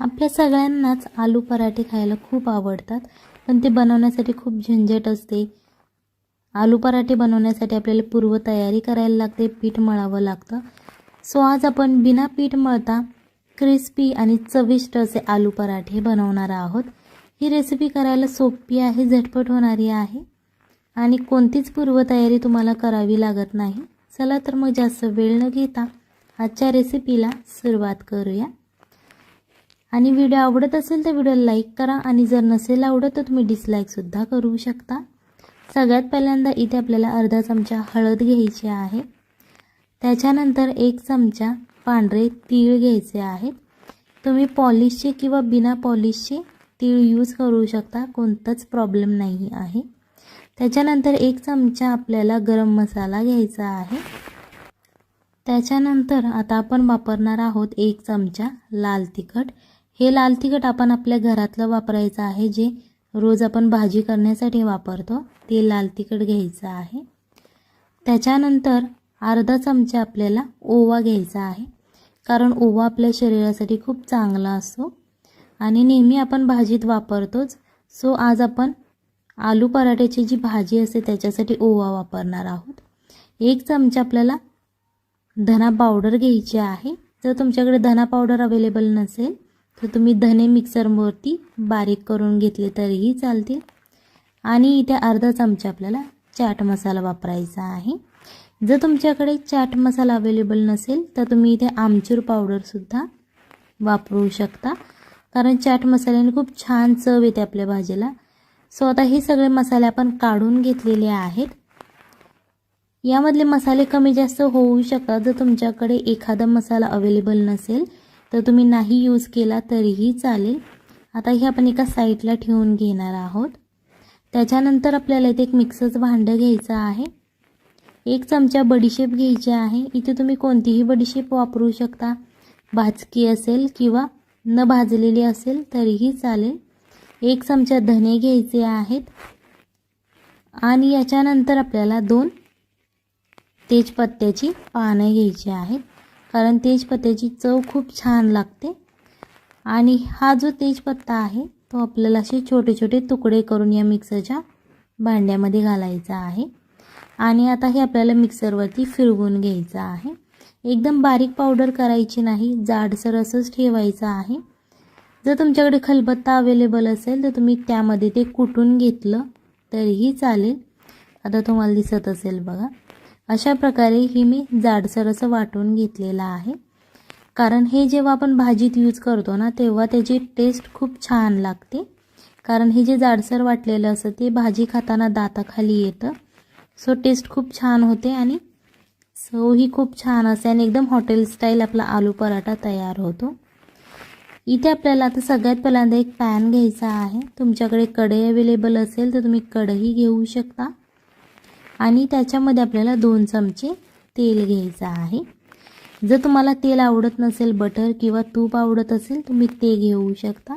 आपल्या सगळ्यांनाच आलू पराठे खायला खूप आवडतात पण ते बनवण्यासाठी खूप झंझट असते. आलू पराठे बनवण्यासाठी आपल्याला पूर्वतयारी करायला लागते पीठ मळावं लागतं. सो आज आपण बिना पीठ मळता क्रिस्पी आणि चविष्ट असे आलू पराठे बनवणार आहोत. ही रेसिपी करायला सोपी आहे झटपट होणारी आहे. आणि कोणतीच पूर्वतयारी तुम्हाला करावी लागत नाही. चला तर मग जास्त वेळ न घेता आजच्या रेसिपीला सुरुवात करूया. आणि व्हिडिओ आवडत असेल तर व्हिडिओ लाईक करा आणि जर नसेल आवडत तर तुम्ही डिसलाईकसुद्धा करू शकता. सगळ्यात पहिल्यांदा इथे आपल्याला अर्धा चमचा हळद घ्यायची आहे. त्याच्यानंतर एक चमचा पांढरे तीळ घ्यायचे आहेत. तुम्ही पॉलिशचे किंवा बिना पॉलिशचे तीळ यूज करू शकता कोणताच प्रॉब्लेम नाही आहे. त्याच्यानंतर एक चमचा आपल्याला गरम मसाला घ्यायचा आहे. त्याच्यानंतर आता आपण वापरणार आहोत एक चमचा लाल तिखट. हे लाल तिखट आपण आपल्या घरातलं वापरायचं आहे जे रोज आपण भाजी करण्यासाठी वापरतो ते लाल तिखट घ्यायचं आहे. त्याच्यानंतर अर्धा चमचा आपल्याला ओवा घ्यायचा आहे कारण ओवा आपल्या शरीरासाठी खूप चांगला असतो. आणि नेहमी आपण भाजीत वापरतोच सो आज आपण आलू पराठ्याची जी भाजी असते त्याच्यासाठी ओवा वापरणार आहोत. एक चमचा आपल्याला धना पावडर घ्यायची आहे. जर तुमच्याकडे धना पावडर अवेलेबल नसेल तर तुम्ही धने मिक्सरवरती बारीक करून घेतले तरीही चालतील. आणि इथे अर्धा चमचा आपल्याला चाट मसाला वापरायचा आहे. जर तुमच्याकडे चाट मसाला अवेलेबल नसेल तर तुम्ही इथे आमचूर पावडरसुद्धा वापरू शकता. कारण चाट मसाल्याने खूप छान चव येते आपल्या भाजीला. सो आता हे सगळे मसाले आपण काढून घेतलेले आहेत. यामधले मसाले कमी जास्त होऊ शकतात जर तुमच्याकडे एखादा मसाला अवेलेबल नसेल. तर तुम्ही नाही यूज केला तरीही चालेल. आता हे आपण एका साईडला ठेवून घेणार आहोत. त्याच्यानंतर आपल्याला इथे एक मिक्सरचं भांडं घ्यायचं आहे. एक चमचा बडीशेप घ्यायची आहे. इथे तुम्ही कोणतीही बडीशेप वापरू शकता. भाजकी असेल किंवा न भाजलेली असेल तरीही चालेल. एक चमचा धने घ्यायचे आहेत. आणि याच्यानंतर आपल्याला दोन तेजपत्त्याची पानं घ्यायची आहेत. कारण तेजपत्त्याची चव खूप छान लागते. आणि हा जो तेजपत्ता आहे तो आपल्याला असे छोटे छोटे तुकडे करून या मिक्सरच्या भांड्यामध्ये घालायचा आहे. आणि आता हे आपल्याला मिक्सरवरती फिरवून घ्यायचं आहे. एकदम बारीक पावडर करायची नाही जाडसर असंच ठेवायचं आहे. जर तुमच्याकडे खलबत्ता अवेलेबल असेल तर तुम्ही त्यामध्ये ते कुटून घेतलं तरीही चालेल. आता तुम्हाला दिसत असेल बघा. अशा प्रकारे ही मी जाडसर असं वाटून घेतलेलं आहे. कारण हे जेव्हा आपण भाजीत यूज करतो ना तेव्हा त्याची टेस्ट खूप छान लागते. कारण हे जे जाडसर वाटलेलं असतं ते भाजी खाताना दाताखाली येतं. सो टेस्ट खूप छान होते आणि चव ही खूप छान असते आणि एकदम हॉटेल स्टाईल आपला आलू पराठा तयार होतो. इथे आपल्याला आता सगळ्यात पहिल्यांदा एक पॅन घ्यायचा आहे. तुमच्याकडे कढई अवेलेबल असेल तर तुम्ही कढई घेऊ शकता. आणि त्याच्यामध्ये आपल्याला दोन चमचे तेल घ्यायचं आहे. जर तुम्हाला तेल आवडत नसेल बटर किंवा तूप आवडत असेल तुम्ही ते घेऊ शकता.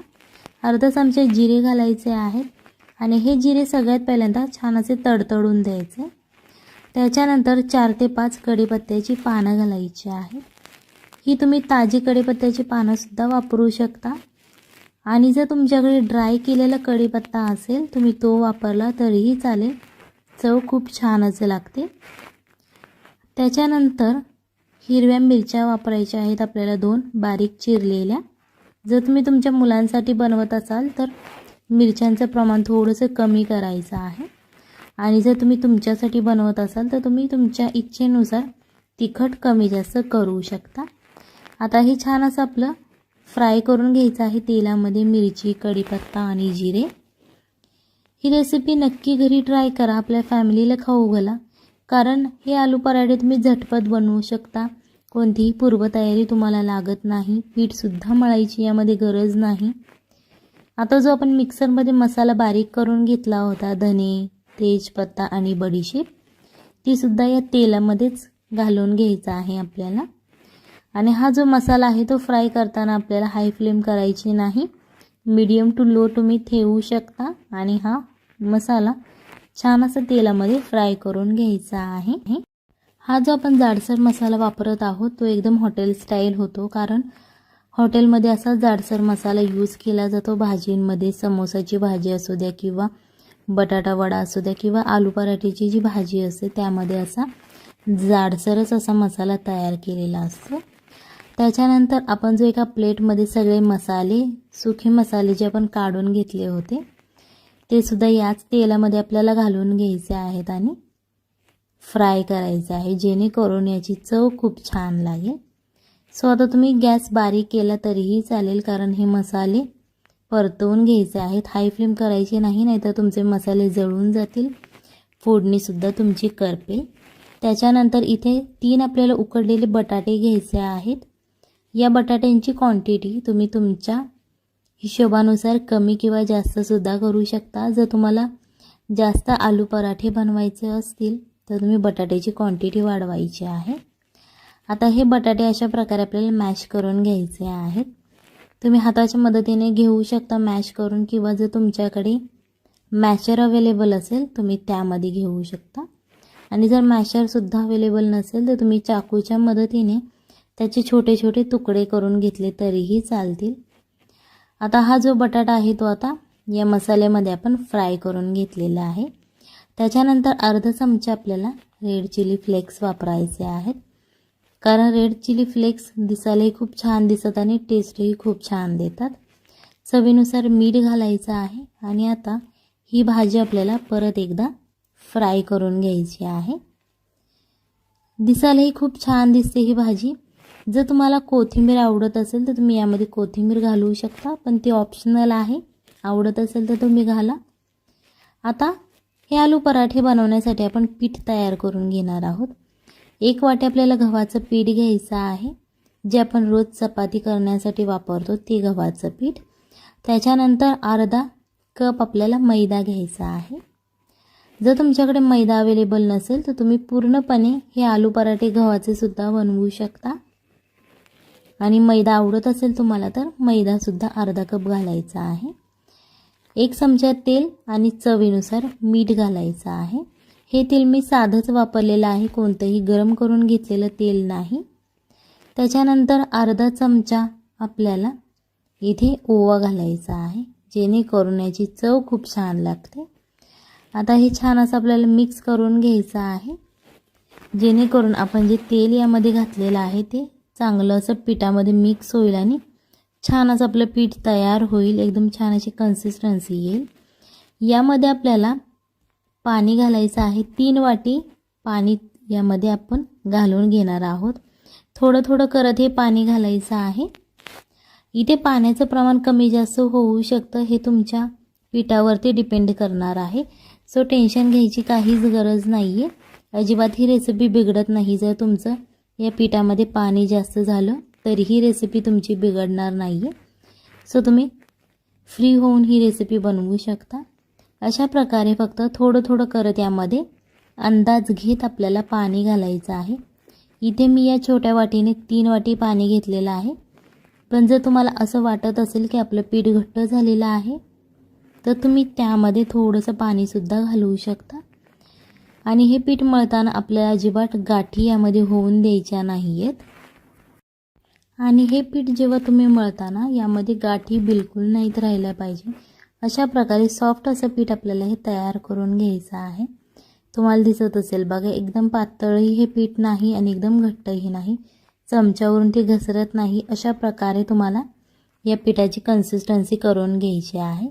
अर्धा चमचे जिरे घालायचे आहेत आणि हे जिरे सगळ्यात पहिल्यांदा छान असे तडतडून द्यायचे. त्याच्यानंतर चार ते पाच कढीपत्त्याची पानं घालायची आहेत ही तुम्ही ताजी कढीपत्त्याची पानंसुद्धा वापरू शकता. आणि जर तुमच्याकडे ड्राय केलेला कढीपत्ता असेल तुम्ही तो वापरला तरीही चालेल. चव खूप छान लागते. त्याच्यानंतर हिरव्या मिरच्या वापरायच्या आहेत आपल्याला दोन बारीक चिरलेल्या. जर तुम्ही तुमच्या मुलांसाठी बनवत असाल तर मिरच्यांचं प्रमाण थोडंसं कमी करायचं आहे. आणि जर तुम्ही तुमच्यासाठी बनवत असाल तर तुम्ही तुमच्या इच्छेनुसार तिखट कमी जास्त करू शकता. आता हे छान असं आपलं फ्राय करून घ्यायचं आहे तेलामध्ये मिरची कढीपत्ता आणि जिरे. ही रेसिपी नक्की घरी ट्राय करा आपल्या फॅमिलीला खाऊ घाला. कारण हे आलू पराठे तुम्ही झटपट बनवू शकता. कोणतीही पूर्वतयारी तुम्हाला लागत नाही. पीठसुद्धा मळायची यामध्ये गरज नाही. आता जो आपण मिक्सरमध्ये मसाला बारीक करून घेतला होता धने तेजपत्ता आणि बडीशेप तीसुद्धा या तेलामध्येच घालून घ्यायचा आहे आपल्याला. आणि हा जो मसाला आहे तो फ्राय करताना आपल्याला हाय फ्लेम करायची नाही. मीडियम टू लो तुम्ही ठेवू शकता. आणि हा मसाला छान असं तेलामध्ये फ्राय करून घ्यायचा आहे. हा जो आपण जाडसर मसाला वापरत आहोत तो एकदम हॉटेल स्टाईल होतो कारण हॉटेलमध्ये असा जाडसर मसाला यूज केला जातो भाजींमध्ये समोसाची भाजी असू द्या किंवा बटाटा वडा असू द्या किंवा आलू पराठीची जी भाजी असते त्यामध्ये असा जाडसरच असा मसाला तयार केलेला असतो. त्याच्यानंतर आपण जो एका प्लेटमध्ये सगळे मसाले सुखे मसाले जे आपण काढून घेतले होते ते सुद्धा याच तेलामध्ये आपल्याला घालून घ्यायचे आहेत आणि फ्राय करायचे आहे जेणेकरून याची चव खूप छान लागेल. सो आता तुम्ही गॅस बारीक केला तरीही चालेल कारण हे मसाले परतवून घ्यायचे आहेत. हाय फ्लेम करायची नाही नाहीतर तुमचे मसाले जळून जातील. फोडणीसुद्धा तुमची करपेल त्याच्यानंतर इथे तीन आपल्याला उकडलेले बटाटे घ्यायचे आहेत. या बटाट्यांची क्वांटिटी तुम्ही तुमच्या हिशोबानुसार कमी किंवा जास्तसुद्धा करू शकता. जर तुम्हाला जास्त आलू पराठे बनवायचे असतील तर तुम्ही बटाट्याची क्वांटिटी वाढवायची आहे. आता हे बटाटे अशा प्रकारे आपल्याला मॅश करून घ्यायचे आहेत. तुम्ही हाताच्या मदतीने घेऊ शकता मॅश करून किंवा जर तुमच्याकडे मॅशर अवेलेबल असेल तुम्ही त्यामध्ये घेऊ शकता. आणि जर मॅशरसुद्धा अवेलेबल नसेल तर तुम्ही चाकूच्या मदतीने त्याचे छोटे छोटे तुकडे करून घेतले तरीही चालतील. आता हा जो बटाटा आहे तो आता या मसाल्यामध्ये आपण फ्राय करून घेतलेला आहे. त्याच्यानंतर अर्ध चमचा आपल्याला रेड चिली फ्लेक्स वापरायचे आहेत. कारण रेड चिली फ्लेक्स दिसायलाही खूप छान दिसत आणि टेस्टही खूप छान देतात. चवीनुसार मीठ घालायचं आहे आणि आता ही भाजी आपल्याला परत एकदा फ्राय करून घ्यायची आहे. दिसायलाही खूप छान दिसते ही भाजी. जर तुम्हाला कोथिंबीर आवडत असेल तर तुम्ही यामध्ये कोथिंबीर घालवू शकता पण ती ऑप्शनल आहे. आवडत असेल तर तुम्ही घाला. आता हे आलू पराठे बनवण्यासाठी आपण पीठ तयार करून घेणार आहोत. एक वाटी आपल्याला गव्हाचं पीठ घ्यायचं आहे. जे आपण रोज चपाती करण्यासाठी वापरतो ते गव्हाचं पीठ. त्याच्यानंतर अर्धा कप आपल्याला मैदा घ्यायचा आहे. जर तुमच्याकडे मैदा अवेलेबल नसेल तर तुम्ही पूर्णपणे हे आलू पराठे गव्हाचे सुद्धा बनवू शकता. आणि मैदा आवडत असेल तुम्हाला तर मैदासुद्धा अर्धा कप घालायचा आहे. एक चमचा तेल आणि चवीनुसार मीठ घालायचं आहे. हे तेल मी साधंच वापरलेलं आहे. कोणतंही गरम करून घेतलेलं तेल नाही. त्याच्यानंतर अर्धा चमचा आपल्याला इथे ओवा घालायचा आहे. जेणेकरून याची चव खूप छान लागते. आता हे छान असं आपल्याला मिक्स करून घ्यायचं आहे. जेणेकरून आपण जे तेल यामध्ये घातलेलं आहे ते चांगलं असं पिठामध्ये मिक्स होईल आणि छान असं आपलं पीठ तयार होईल. एकदम छान अशी कन्सिस्टन्सी येईल. यामध्ये आपल्याला पाणी घालायचं आहे. तीन वाटी पाणी यामध्ये आपण घालून घेणार आहोत. थोडं थोडं करत हे पाणी घालायचं आहे. इथे पाण्याचं प्रमाण कमी जास्त होऊ शकतं हे तुमच्या पिठावरती डिपेंड करणार आहे. सो टेन्शन घ्यायची काहीच गरज नाही आहे अजिबात ही रेसिपी बिघडत नाही. जर तुमचं या पिठामध्ये पाणी जास्त झालं तरीही रेसिपी तुमची बिघडणार नाही आहे सो तुम्ही फ्री होऊन ही रेसिपी बनवू शकता. अशा प्रकारे फक्त थोडं थोडं करत यामध्ये अंदाज घेत आपल्याला पाणी घालायचं आहे. इथे मी या छोट्या वाटीने तीन वाटी पाणी घेतलेलं आहे. पण जर तुम्हाला असं वाटत असेल की आपलं पीठ घट्ट झालेलं आहे तर तुम्ही त्यामध्ये थोडंसं पाणीसुद्धा घालवू शकता. आणि हे पीठ मळताना आपल्याला अजिबात गाठी यामध्ये होऊन द्यायच्या नाही आहेत आणि हे पीठ जेव्हा तुम्ही मळताना यामध्ये गाठी बिलकुल नाहीत राहिल्या पाहिजे. अशा प्रकारे सॉफ्ट असं पीठ आपल्याला हे तयार करून घ्यायचं आहे. तुम्हाला दिसत असेल बघा एकदम पातळही हे पीठ नाही आणि एकदम घट्टही नाही. चमच्यावरून ते घसरत नाही. अशा प्रकारे तुम्हाला या पिठाची कन्सिस्टन्सी करून घ्यायची आहे.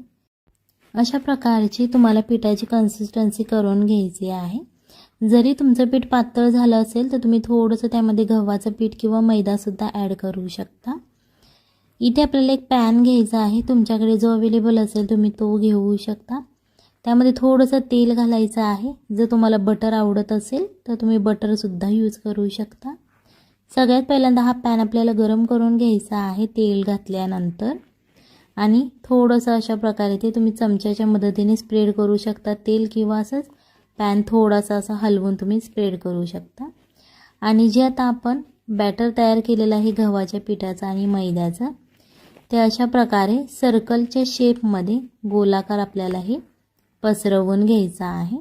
अशा प्रकारची तुम्हाला पिठाची कन्सिस्टन्सी करून घ्यायची आहे. जरी तुमचं पीठ पातळ झालं असेल तर तुम्ही थोडंसं त्यामध्ये गव्हाचं पीठ किंवा मैदासुद्धा ॲड करू शकता. इथे आपल्याला एक पॅन घ्यायचा आहे. तुमच्याकडे जो अवेलेबल असेल तुम्ही तो घेऊ शकता. त्यामध्ये थोडंसं तेल घालायचं आहे. जर तुम्हाला बटर आवडत असेल तर तुम्ही बटरसुद्धा यूज करू शकता. सगळ्यात पहिल्यांदा हा पॅन आपल्याला गरम करून घ्यायचा आहे तेल घातल्यानंतर. आणि थोडंसं अशा प्रकारे ते तुम्ही चमच्याच्या मदतीने स्प्रेड करू शकता. तेल किंवा असंच पॅन थोडासा असा हलवून तुम्ही स्प्रेड करू शकता. आणि जे आता आपण बॅटर तयार केलेलं आहे गव्हाच्या पिठाचा आणि मैद्याचा ते अशा प्रकारे सर्कलच्या शेपमध्ये गोलाकार आपल्याला हे पसरवून घ्यायचा आहे.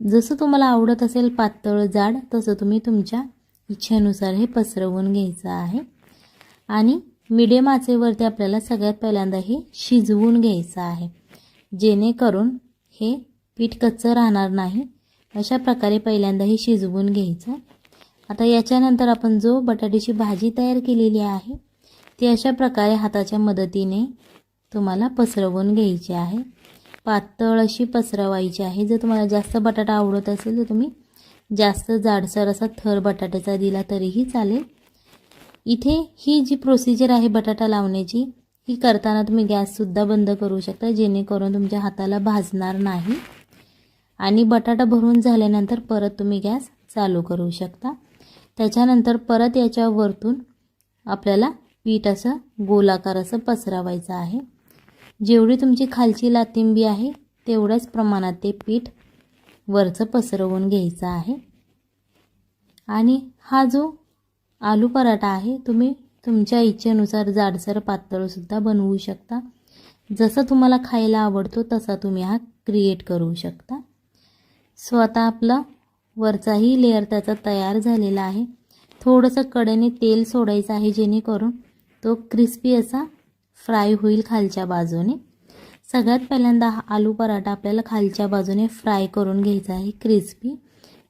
जसं तुम्हाला आवडत असेल पातळ जाड तसं तुम्ही तुमच्या इच्छेनुसार हे पसरवून घ्यायचं आहे. आणि मिडियम आचेवरती आपल्याला सगळ्यात पहिल्यांदा हे शिजवून घ्यायचं आहे. जेणेकरून हे पीठ कच्चं राहणार नाही. अशा प्रकारे पहिल्यांदा हे शिजवून घ्यायचं. आता याच्यानंतर आपण जो बटाट्याची भाजी तयार केलेली आहे ती अशा प्रकारे हाताच्या मदतीने तुम्हाला पसरवून घ्यायची आहे. पातळ अशी पसरवायची आहे. जर तुम्हाला जास्त बटाटा आवडत असेल तर तुम्ही जास्त जाडसर असा थर बटाट्याचा दिला तरीही चालेल. इथे ही जी प्रोसिजर आहे बटाटा लावण्याची ही करताना तुम्ही गॅससुद्धा बंद करू शकता जेणेकरून तुमच्या हाताला भाजणार नाही. आणि बटाटा भरून झाल्यानंतर परत तुम्ही गॅस चालू करू शकता. त्याच्यानंतर परत याच्या वरतून आपल्याला पीठ असं गोलाकार असं पसरवायचं आहे. जेवढी तुमची खालची लातिंबी आहे तेवढ्याच प्रमाणात ते पीठ वरचं पसरवून घ्यायचं आहे. आणि हा जो आलू पराठा आहे. तुम्ही तुमच्या इच्छेनुसार जाडसर पातळसुद्धा बनवू शकता. जसं तुम्हाला खायला आवडतो तसा तुम्ही हा क्रिएट करू शकता. सो आता आपला वरचाही लेअर त्याचा तयार झालेला आहे. थोडंसं कडेने तेल सोडायचं आहे जेणेकरून तो क्रिस्पी असा फ्राय होईल खालच्या बाजूने. सगळ्यात पहिल्यांदा हा आलू पराठा आपल्याला खालच्या बाजूने फ्राय करून घ्यायचा आहे. क्रिस्पी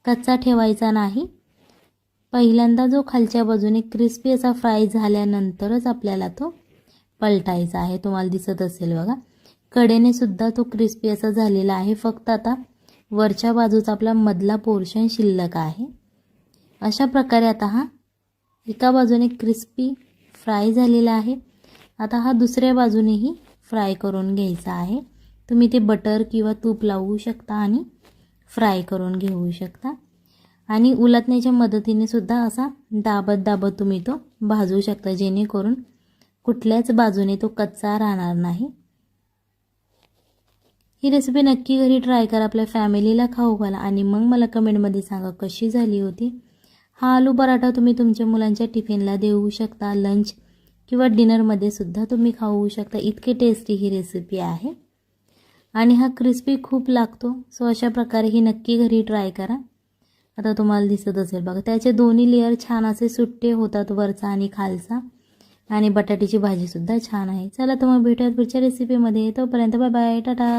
कच्चा ठेवायचा नाही. पहिल्यांदा जो खालच्या बाजूने क्रिस्पी असा फ्राय झाल्यानंतरच आपल्याला तो पलटायचा आहे. तुम्हाला दिसत असेल बघा. कडेने सुद्धा तो क्रिस्पी असा झालेला आहे. फक्त आता वरच्या बाजूचा आपला मधला पोर्शन शिल्लक आहे. अशा प्रकारे आता हा एका बाजूने क्रिस्पी फ्राय झालेला आहे. आता हा दुसऱ्या बाजूनेही फ्राय करून घ्यायचा आहे. तुम्ही ते बटर किंवा तूप लावू शकता आणि फ्राय करून घेऊ शकता. आणि उलटण्याच्या मदतीने सुद्धा असा दाबत दाबत तुम्ही तो भाजू शकता जेणेकरून कुठल्याच बाजूने तो कच्चा राहणार नाही. ही रेसिपी नक्की घरी ट्राय करा आपल्या फॅमिलीला खाऊ घाला. आणि मग मला कमेंटमध्ये सांगा कशी झाली होती? हा आलू पराठा तुम्ही तुमच्या मुलांच्या टिफिनला देऊ शकता. लंच किंवा डिनरमध्ये सुद्धा तुम्ही खाऊ शकता. इतके टेस्टी ही रेसिपी आहे. आणि हा क्रिस्पी खूप लागतो. सो अशा प्रकारे ही नक्की घरी ट्राय करा. आता तुम्हाला दिसत असेल बघा त्याचे दोन्ही लेअर छान असे सुट्टे होतात वरचा आणि खालचा. आणि बटाट्याची भाजीसुद्धा छान आहे. चला तर मग भेटूयात पुढच्या रेसिपीमध्ये तोपर्यंत बाय बाय टाटा.